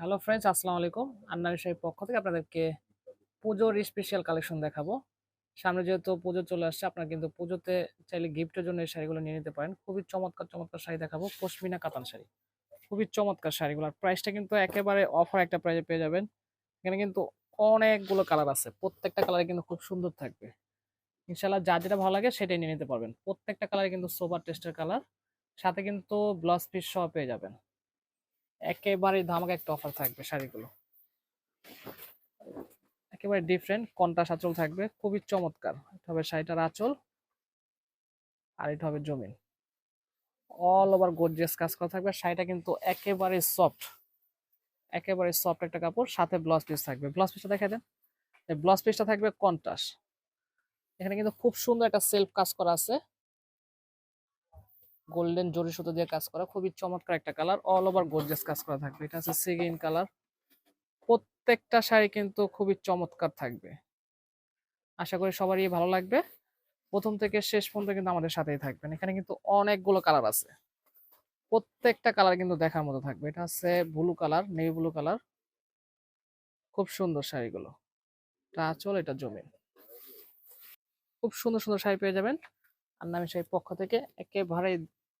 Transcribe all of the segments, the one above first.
Hello friends আসসালামু আলাইকুম। আন্নারি সাহেব পক্ষ থেকে আপনাদেরকে পুজোর স্পেশাল কালেকশন দেখাবো। সামনে যেহেতু পুজো চলে আসছে, আপনারা কিন্তু পুজোতে চাইলে গিফটের জন্য এই শাড়িগুলো নিয়ে নিতে পারেন। খুবই চমৎকার চমৎকার শাড়ি দেখাবো, পশমিনা কাতান শাড়ি। খুবই চমৎকার শাড়িগুলোর প্রাইসটা কিন্তু একেবারে অফার একটা প্রাইসে পেয়ে যাবেন। এখানে কিন্তু অনেকগুলো কালার আছে। প্রত্যেকটা কালার কিন্তু খুব সুন্দর থাকবে। ইনশাল্লাহ যা যেটা ভালো লাগে সেটাই নিয়ে নিতে পারবেন। প্রত্যেকটা কালার কিন্তু সোবার টেস্টের কালার সাথে কিন্তু ব্লাউজ পিস সহ পেয়ে যাবেন। একেবারে ধামাকা একটা অফার থাকবে শাড়িগুলো। একেবারে ডিফারেন্ট কন্টা আঁচল থাকবে, খুবই চমৎকার। এটা হবে শাড়িটার আঁচল আর এটা হবে জমিন। অল ওভার গর্জিয়াস কাজ করা থাকবে, শাড়িটা কিন্তু একেবারে সফট একেবারে সফট একটা কাপড়, সাথে ব্লাউজ পিস থাকবে। ব্লাউজ পিসটা দেখা দেন। ব্লাউজ পিসটা থাকবে কন্টাস এখানে কিন্তু খুব সুন্দর একটা সেলফ কাজ করা আছে। গোল্ডেন জরি সুতো দিয়ে কাজ করা, খুবই চমৎকার একটা কালার অল ওভার গর্জিয়াস কাজ করা থাকবে। এটা হচ্ছে সিগিন কালার। প্রত্যেকটা শাড়ি কিন্তু খুবই চমৎকার থাকবে। আশা করি সবারই ভালো লাগবে। প্রথম থেকে শেষ পর্যন্ত কিন্তু আমাদের সাথেই থাকবেন। এখানে কিন্তু অনেকগুলো কালার আছে। প্রত্যেকটা কালার কিন্তু দেখার মতো থাকবে। এটা হচ্ছে blue colour, navy blue colour. খুব সুন্দর শাড়িগুলো। এটা আঁচল, এটা জমিন। খুব সুন্দর সুন্দর শাড়ি পেয়ে যাবেন। আর নামি শাড়ির পক্ষ থেকে একেবারে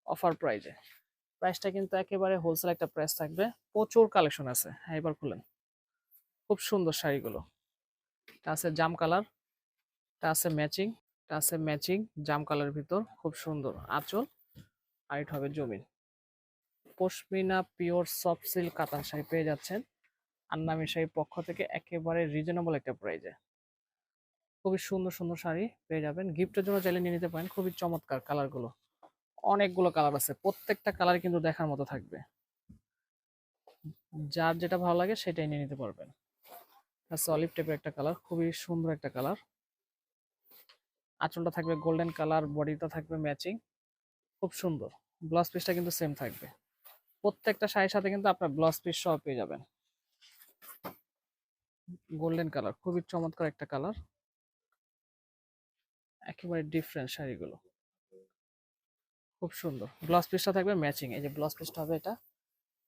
অফার প্রাইজে। প্রাইসটা কিন্তু একেবারে হোলসেল একটা প্রাইস থাকবে। প্রচুর কালেকশন আছে। হ্যাঁ এবার খুলেন। খুব সুন্দর শাড়িগুলো। এটা আছে জাম কালার। এটা আছে ম্যাচিং এটা আছে ম্যাচিং জাম কালারের ভিতর। খুব সুন্দর আঁচল। আর এটা হবে জমিন। পশমিনা পিওর সফট সিল্ক কাতান শাড়ি পেয়ে যাচ্ছেন। আন্নামি শাড়ির পক্ষ থেকে একেবারে রিজনেবল একটা প্রাইজে খুবই সুন্দর সুন্দর শাড়ি পেয়ে যাবেন। গিফটের জন্য চাইলে নিয়ে নিতে পারেন। খুবই চমৎকার কালারগুলো অনেকগুলো কালার আছে। প্রত্যেকটা কালার কিন্তু দেখার মতো থাকবে। যার যেটা ভালো লাগে সেটাই নিয়ে নিতে পারবেন। অলিভ টাইপের একটা কালার, খুবই সুন্দর একটা কালার। আঁচলটা থাকবে গোল্ডেন কালার, বডিটা থাকবে ম্যাচিং, খুব সুন্দর। ব্লাউজ পিসটা কিন্তু সেম থাকবে। প্রত্যেকটা শাড়ির সাথে কিন্তু আপনার ব্লাউজ পিস সহ পেয়ে যাবেন। গোল্ডেন কালার, খুবই চমৎকার একটা কালার। একেবারে ডিফারেন্ট শাড়িগুলো। খুব সুন্দর। ব্লাউজ পিসটা থাকবে ম্যাচিং এই যে ব্লাউজ পিসটা হবে এটা।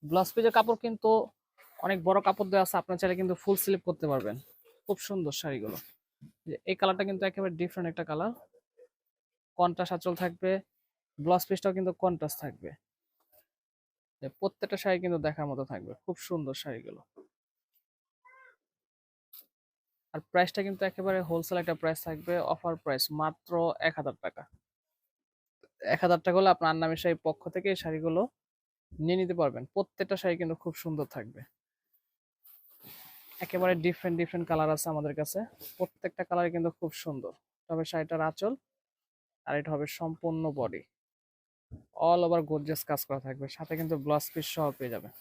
ব্লাউজ পিসের কাপড় কিন্তু অনেক বড় কাপড় দেওয়া আছে, আপনার চাইলে কিন্তু ফুল স্লিপ করতে পারবেন। খুব সুন্দর শাড়িগুলো। এই কালারটা কিন্তু একেবারে ডিফারেন্ট একটা কালার কন্ট্রাস্ট আঁচল থাকবে ব্লাউজ পিসটাও কিন্তু কন্ট্রাস্ট থাকবে। প্রত্যেকটা শাড়ি কিন্তু দেখার মতো থাকবে, খুব সুন্দর শাড়িগুলো। আর প্রাইসটা কিন্তু একেবারে হোলসেল একটা প্রাইস থাকবে অফার প্রাইস মাত্র এক হাজার টাকা। এক হাজার টাকা হলে আপনার আন্নামি শাড়ির পক্ষ থেকে এই শাড়িগুলো নিয়ে নিতে পারবেন। প্রত্যেকটা শাড়ি কিন্তু খুব সুন্দর থাকবে। একেবারে ডিফারেন্ট ডিফারেন্ট কালার আছে আমাদের কাছে। প্রত্যেকটা কালার কিন্তু খুব সুন্দর। তবে শাড়িটার আঁচল আর এটা হবে সম্পূর্ণ বডি অল ওভার গোর্জিয়াস কাজ করা থাকবে। সাথে কিন্তু ব্লাউজ পিস সহ পেয়ে যাবেন।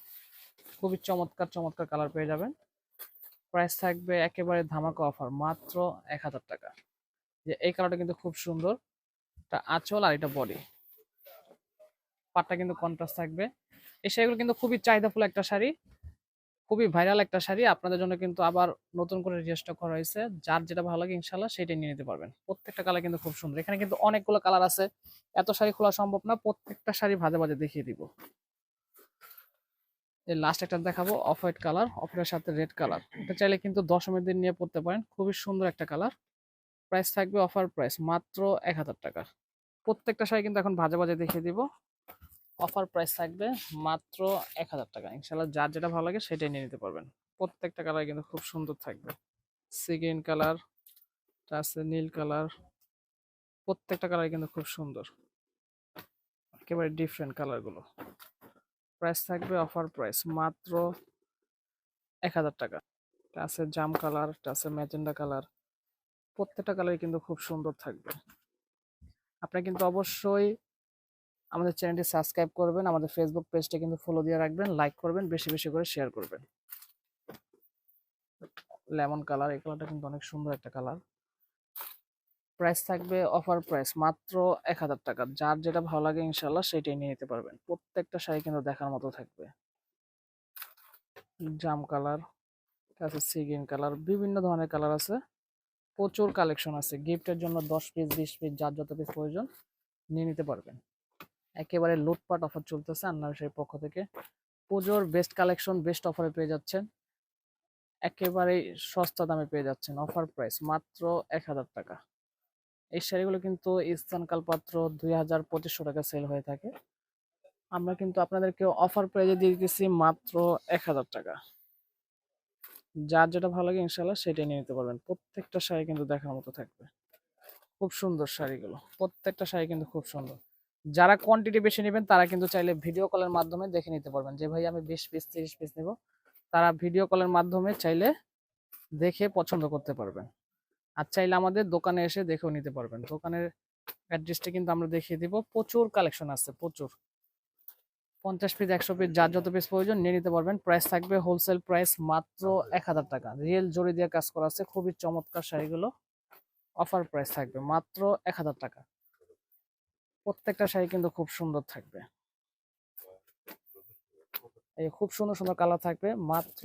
খুবই চমৎকার চমৎকার কালার পেয়ে যাবেন। প্রাইস থাকবে একেবারে ধামাকা অফার মাত্র এক হাজার টাকা। যে এই কালারটা কিন্তু খুব সুন্দর। এটা আঁচল আর এটা বডি পাটটা কিন্তু কন্ট্রাস্ট থাকবে। এই শাড়িগুলো কিন্তু খুবই চাহিদাফুল একটা শাড়ি, খুবই ভাইরাল একটা শাড়ি। আপনাদের জন্য কিন্তু আবার নতুন করে রিস্টক করা হয়েছে। যার যেটা ভালো লাগে ইনশাল্লাহ সেটাই নিয়ে নিতে পারবেন। প্রত্যেকটা কালার কিন্তু খুব সুন্দর। এখানে কিন্তু অনেকগুলো কালার আছে। এত শাড়ি খোলা সম্ভব না। প্রত্যেকটা শাড়ি ভাজে ভাজে দেখিয়ে দিব। এই লাস্ট একটা দেখাবো অফ হোয়াইট কালার অফ হোয়াইটের সাথে রেড কালার এটা চাইলে কিন্তু দশমের দিন নিয়ে পড়তে পারেন। খুবই সুন্দর একটা কালার প্রাইস থাকবে অফার প্রাইস মাত্র এক হাজার টাকার প্রত্যেকটা শাড়ি কিন্তু এখন ভাজা ভাজে দেখিয়ে দিব। অফার প্রাইস থাকবে মাত্র এক হাজার টাকা। ইনশাল্লাহ যার যেটা ভালো লাগে সেটাই নিয়ে নিতে পারবেন। প্রত্যেকটা কালার কিন্তু খুব সুন্দর থাকবে। সিগিন কালার আছে নীল কালার প্রত্যেকটা কালার কিন্তু খুব সুন্দর। একেবারে ডিফারেন্ট কালারগুলো প্রাইস থাকবে অফার প্রাইস মাত্র এক হাজার টাকা। আছে জাম কালার আছে ম্যাজেন্ডা কালার প্রত্যেকটা কালারই কিন্তু খুব সুন্দর থাকবে। আপনি কিন্তু অবশ্যই আমাদের চ্যানেলটি সাবস্ক্রাইব করবেন, আমাদের ফেসবুক পেজটা কিন্তু ফলো দিয়ে রাখবেন লাইক করবেন, বেশি বেশি করে শেয়ার করবেন। লেমন কালার, এই কালারটা কিন্তু অনেক সুন্দর একটা কালার। প্রাইস থাকবে অফার প্রাইস মাত্র এক হাজার টাকা। যার যেটা ভালো লাগে ইনশাল্লাহ সেটাই নিয়ে নিতে পারবেন। প্রত্যেকটা শাড়ি কিন্তু দেখার মতো থাকবে। জাম কালার আছে সিগিন কালার, বিভিন্ন ধরনের কালার আছে। প্রচুর কালেকশন আছে। গিফটের জন্য দশ পিস বিশ পিস যার যত পিস প্রয়োজন, নিয়ে নিতে পারবেন। একেবারে লুটপাট অফার চলতেছে আন্নার সেই পক্ষ থেকে। পুজোর বেস্ট কালেকশন বেস্ট অফারে পেয়ে যাচ্ছেন। একেবারেই সস্তা দামে পেয়ে যাচ্ছেন। অফার প্রাইস মাত্র এক হাজার টাকা। এই শাড়িগুলো কিন্তু ইস্তান কালপাত্র দুই হাজার পঁচিশশো টাকা সেল হয়ে থাকে। আমরা কিন্তু আপনাদেরকে অফার প্রাইজে দিয়ে দিতেছি মাত্র এক হাজার টাকা। যার যেটা ভালো লাগে ইনশাল্লাহ সেটাই নিয়ে নিতে পারবেন। প্রত্যেকটা শাড়ি কিন্তু দেখার মতো থাকবে। খুব সুন্দর শাড়িগুলো। প্রত্যেকটা শাড়ি কিন্তু খুব সুন্দর। যারা কোয়ান্টিটি বেশি নেবেন, তারা কিন্তু চাইলে ভিডিও কলের মাধ্যমে দেখে নিতে পারবেন যে, ভাই, আমি বিশ পিস তিরিশ পিস নেব। তারা ভিডিও কলের মাধ্যমে চাইলে দেখে পছন্দ করতে পারবেন। আর চাইলে আমাদের দোকানে এসে দেখেও নিতে পারবেন। দোকানের অ্যাড্রেসটা কিন্তু আমরা দেখিয়ে দিব। প্রচুর কালেকশন আছে, প্রচুর। পঞ্চাশ পিস একশো পিস যার যত পিস প্রয়োজন নিয়ে নিতে পারবেন। প্রাইস থাকবে হোলসেল প্রাইস মাত্র এক হাজার টাকা। রিয়েল জড়ি দিয়ে কাজ করা আছে, খুবই চমৎকার শাড়িগুলো। অফার প্রাইস থাকবে মাত্র এক হাজার টাকা। প্রত্যেকটা শাড়ি কিন্তু খুব সুন্দর থাকবে। এই খুব সুন্দর সুন্দর কালার থাকবে মাত্র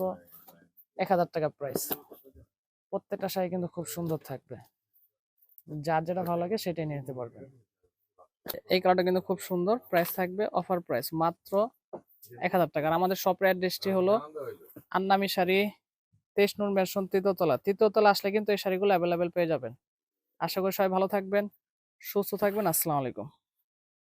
এক হাজার টাকা প্রাইস প্রত্যেকটা শাড়ি কিন্তু খুব সুন্দর থাকবে। যার যেটা ভালো লাগে সেটাই নিয়ে নিতে পারবেন। এই কালারটা কিন্তু খুব সুন্দর। প্রাইস থাকবে অফার প্রাইস মাত্র এক হাজার টাকা। আমাদের শপের অ্যাড্রেসটি হলো আন্নামি শাড়ি তেইশ নুন ম্যানশন তৃতীয়তলা তৃতীয়তলা আসলে কিন্তু এই শাড়িগুলো অ্যাভেলেবেল পেয়ে যাবেন। আশা করি সবাই ভালো থাকবেন, সুস্থ থাকবেন। আসসালামু আলাইকুম।